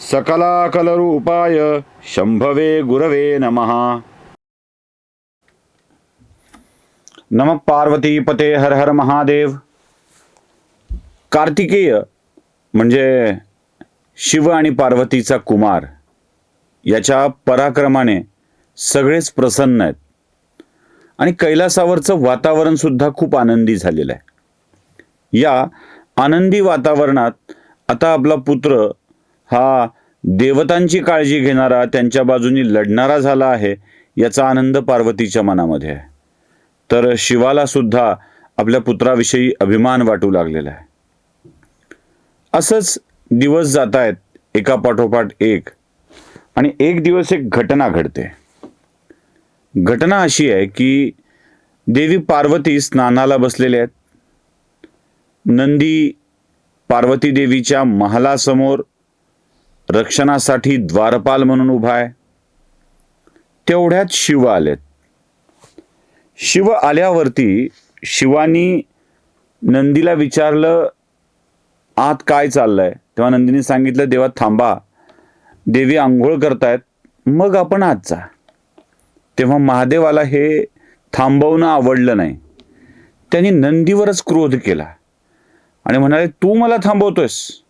सकलाकलरूपाय शंभवे गुरवे नमः। नम पार्वतीपते हर हर महादेव। कार्तिकेय म्हणजे शिव आणि पार्वतीचा कुमार याच्या पराक्रमाने सगळेच प्रसन्न आहेत. आणि कैलासावरचं वातावरण सुद्धा खूप आनंदी झालेलं आहे. या आनंदी वातावरणात आता आपला पुत्र हा देवतांची काळजी घेणारा त्यांच्या बाजूनी लढणारा झाला आहे याचा आनंद पार्वतीच्या मनामध्ये आहे. तर शिवाला सुद्धा आपल्या पुत्राविषयी अभिमान वाटू लागलेला आहे. असंच दिवस जात आहेत एका पाठोपाठ एक आणि एक दिवस एक घटना घडते. घटना अशी आहे की देवी पार्वती स्नानाला बसलेल्या आहेत. नंदी पार्वती देवीच्या महालासमोर रक्षणासाठी द्वारपाल म्हणून उभा आहे. तेवढ्यात शिव आलेत. शिव आल्यावरती शिवानी नंदीला विचारलं आत काय चाललंय? तेव्हा नंदीने सांगितलं देवा थांबा. देवी आंघोळ करतायत. मग आपण आत जा. तेव्हा महादेवाला हे थांबवणं आवडलं नाही. त्यांनी नंदीवरच क्रोध केला. आणि म्हणाले तू मला थांबवतोयस.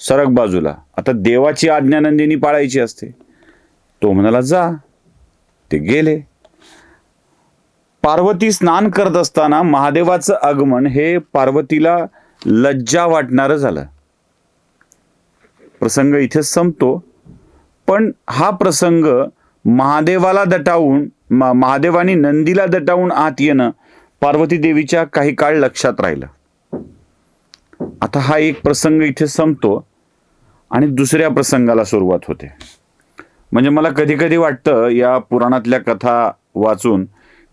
सरक बाजूला. आता देवाची आज्ञा नंदिनी पाळायची असते. तो म्हणाला जा. ते गेले. पार्वती स्नान करत असताना महादेवाचं आगमन हे पार्वतीला लज्जा वाटणारं झालं. प्रसंग इथे संपतो. पण हा प्रसंग महादेवाला दटावून महादेवानी नंदीला दटावून आत येणं पार्वती देवीच्या काही काळ लक्षात राहिलं. आता हा एक प्रसंग इथे संपतो. आणि दुसऱ्या प्रसंगाला सुरुवात होते. म्हणजे मला कधी कधी वाटतं या पुराणातल्या कथा वाचून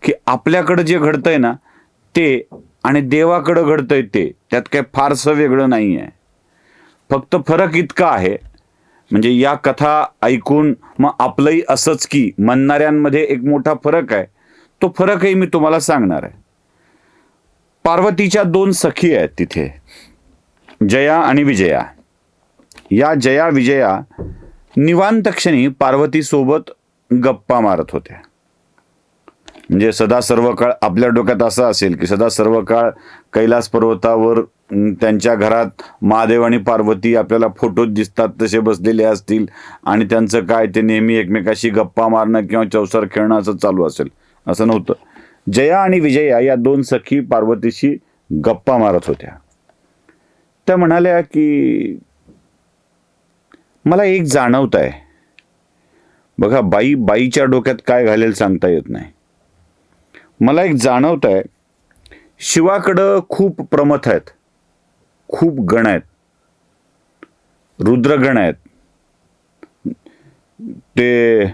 की आपल्याकडं जे घडतंय ना ते आणि देवाकडं घडतंय ते त्यात काही फारसं वेगळं नाही आहे फक्त फरक इतका आहे म्हणजे या कथा ऐकून मग आपलंही असंच की म्हणणाऱ्यांमध्ये एक मोठा फरक आहे. तो फरकही मी तुम्हाला सांगणार आहे. पार्वतीच्या दोन सखी आहेत तिथे जया आणि विजया. या जया विजया निवांत क्षणी पार्वतीसोबत गप्पा मारत होत्या. म्हणजे सदा सर्व काळ आपल्या डोक्यात असं असेल की सदा सर्व काळ कैलास पर्वतावर त्यांच्या घरात महादेव आणि पार्वती आपल्याला फोटोत दिसतात तसे बसलेले असतील आणि त्यांचं काय ते नेहमी एकमेकाशी गप्पा मारणं किंवा चौसर खेळणं असं चालू असेल असं नव्हतं. जया आणि विजया या दोन सखी पार्वतीशी गप्पा मारत होत्या. त्या म्हणाल्या की मला एक जाणवत आहे. बघा बाई बाईच्या डोक्यात काय घालेल सांगता येत नाही. मला एक जाणवत आहे शिवाकडं खूप प्रमथ आहेत. खूप गण आहेत. रुद्रगण आहेत. ते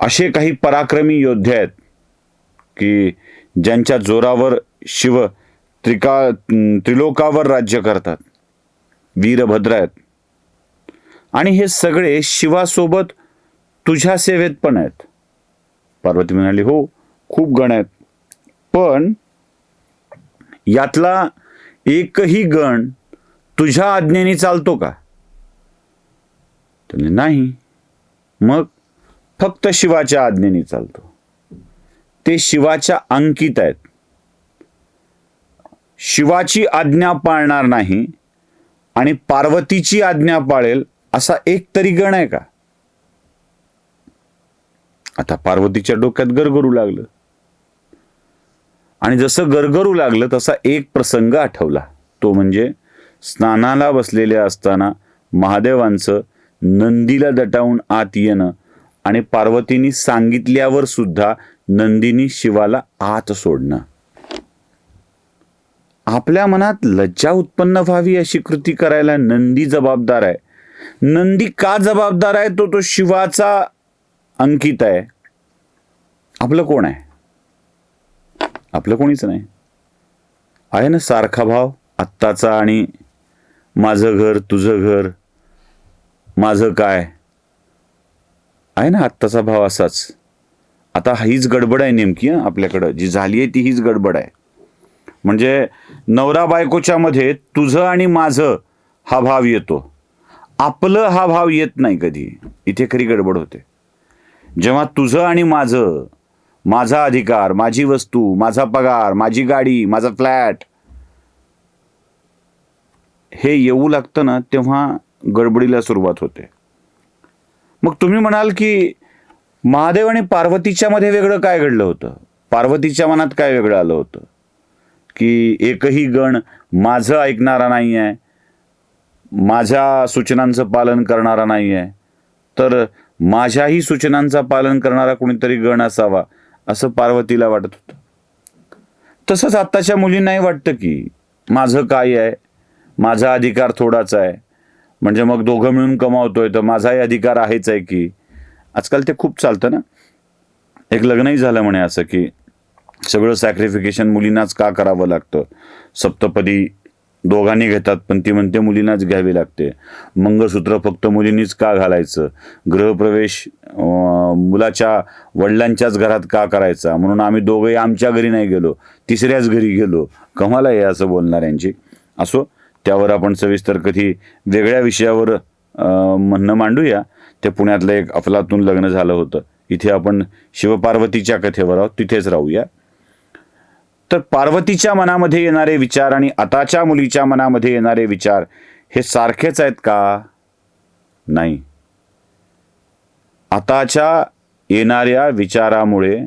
असे काही पराक्रमी योद्धे आहेत की ज्यांच्या जोरावर शिव त्रिका त्रिलोकावर राज्य करतात. वीरभद्र आहेत. आणि हे सगळे शिवासोबत तुझ्या सेवेत पण आहेत. पार्वती म्हणाली हो खूप गण आहेत. पण यातला एकही गण तुझ्या आज्ञेने चालतो का? त्याने नाही. मग फक्त शिवाच्या आज्ञेने चालतो. ते शिवाच्या अंकित आहेत. शिवाची आज्ञा पाळणार नाही आणि पार्वतीची आज्ञा पाळेल असा एक तरी गण आहे का? आता पार्वतीच्या डोक्यात गरगरू लागलं. आणि जसं गरगरू लागलं तसा एक प्रसंग आठवला. तो म्हणजे स्नानाला बसलेले असताना महादेवांचं नंदीला दटावून आत येणं आणि पार्वतीनी सांगितल्यावर सुद्धा नंदीनी शिवाला आत सोडणं. आपल्या मनात लज्जा उत्पन्न व्हावी अशी कृती करायला नंदी जबाबदार आहे. नंदी का जबाबदार आहे? तो तो शिवाचा अंकित आहे. आपलं कोण आहे? आपलं कोणीच नाही. आहे ना सारखा भाव? आत्ताचा आणि माझं घर तुझं घर माझं काय? आहे ना आत्ताचा भाव असाच. आता हीच गडबड आहे नेमकी आपल्याकडं. जी झाली आहे ती हीच गडबड आहे. म्हणजे नवरा बायकोच्या मध्ये तुझं आणि माझं हा भाव येतो. आपलं हा भाव येत नाही कधी. इथे खरी गडबड होते. जेव्हा तुझं आणि माझं माझा अधिकार माझी वस्तू माझा पगार माझी गाडी माझा फ्लॅट हे येऊ लागतं ना तेव्हा गडबडीला सुरुवात होते. मग तुम्ही म्हणाल की महादेव आणि पार्वतीच्या मध्ये वेगळं काय घडलं होतं? पार्वतीच्या मनात काय वेगळं आलं होतं? की एकही गण माझं ऐकणारा नाही आहे माझ्या सूचनांचं पालन करणारा नाही आहे तर माझ्याही सूचनांचं पालन करणारा कुणीतरी गण असावा असं पार्वतीला वाटत होतं. तसंच आत्ताच्या मुलींनाही वाटतं की माझं काय आहे? माझा अधिकार थोडाच आहे. म्हणजे मग दोघं मिळून कमावतोय तर माझाही अधिकार आहेच आहे की? आजकाल ते खूप चालतं ना? एक लग्नही झालं म्हणे असं की सगळं सॅक्रिफिकेशन मुलींनाच का करावं लागतं? सप्तपदी दोघांनी घेतात पण ती म्हणते मुलींनाच घ्यावी लागते. मंगळसूत्र फक्त मुलींनीच का घालायचं? गृहप्रवेश मुलाच्या वडिलांच्याच घरात का करायचा? म्हणून आम्ही दोघंही आमच्या घरी नाही गेलो तिसऱ्याच घरी गेलो. कमाला आहे असं बोलणाऱ्यांची. असो त्यावर आपण सविस्तर कधी वेगळ्या विषयावर म्हणणं मांडूया. ते पुण्यातलं एक अफलातून लग्न झालं होतं. इथे आपण शिवपार्वतीच्या कथेवर आहोत. तिथेच राहूया. तर पार्वतीच्या मनामध्ये येणारे विचार आणि आताच्या मुलीच्या मनामध्ये येणारे विचार हे सारखेच आहेत का? नाही. आताच्या येणाऱ्या विचारामुळे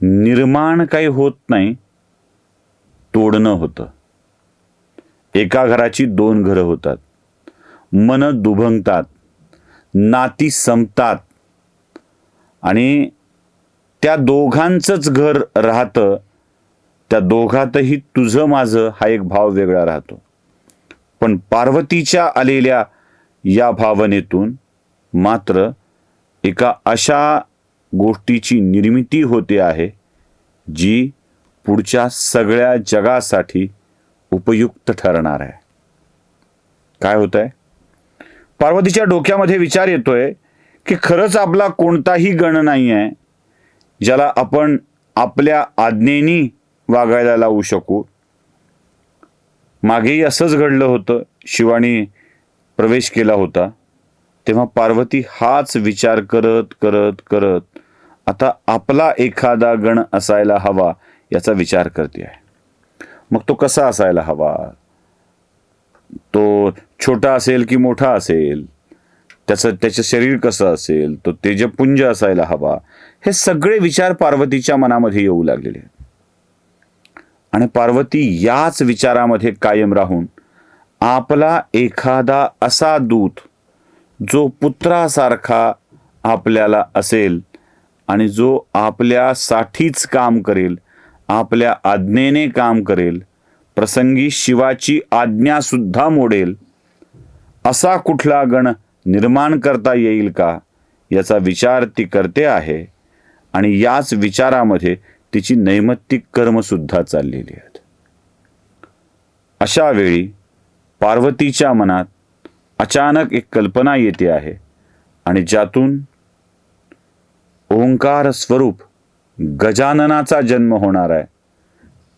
निर्माण काही होत नाही तोडणं होतं. एका घराची दोन घरं होतात. मन दुभंगतात नाती संपतात आणि त्या दोघांचंच घर राहतं त्या दोघातही तुझं माझं हा एक भाव वेगळा राहतो. पण पार्वतीच्या आलेल्या या भावनेतून मात्र एका अशा गोष्टीची निर्मिती होते आहे जी पुढच्या सगळ्या जगासाठी उपयुक्त ठरणार आहे. काय होत आहे पार्वतीच्या डोक्यामध्ये विचार येतोय की खरंच आपला कोणताही गण नाही आहे ज्याला आपण आपल्या आज्ञेनी वागायला लावू शकू. मागेही असंच घडलं होतं. शिवानी प्रवेश केला होता. तेव्हा पार्वती हाच विचार करत करत करत आता आपला एखादा गण असायला हवा याचा विचार करते आहे. मग तो कसा असायला हवा? तो छोटा असेल की मोठा असेल? त्याचं त्याचं शरीर कसं असेल? तो तेजपुंज असायला हवा? हे सगळे विचार पार्वतीच्या मनामध्ये येऊ लागलेले आहेत. आणि पार्वती याच विचारामध्ये कायम राहून आपला एखादा असा दूत जो पुत्रासारखा आपल्याला असेल आणि जो आपल्यासाठीच काम करेल आपल्या आज्ञेने काम करेल प्रसंगी शिवाची आज्ञासुद्धा मोडेल असा कुठला गण निर्माण करता येईल का? याचा विचार ती करते आहे. आणि याच विचारामध्ये तिची नैमित्तिक कर्मसुद्धा चाललेली आहेत. अशा वेळी पार्वतीच्या मनात अचानक एक कल्पना येते आहे आणि ज्यातून ओंकार स्वरूप गजाननाचा जन्म होणार आहे.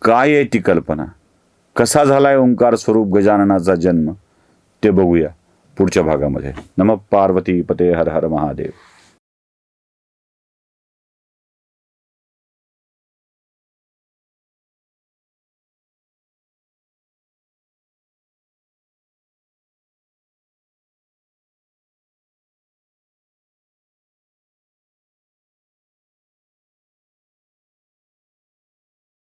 काय आहे ती कल्पना? कसा झालाय ओंकार स्वरूप गजाननाचा जन्म? ते बघूया पुढच्या भागामध्ये. नम पार्वती पते हर हर महादेव.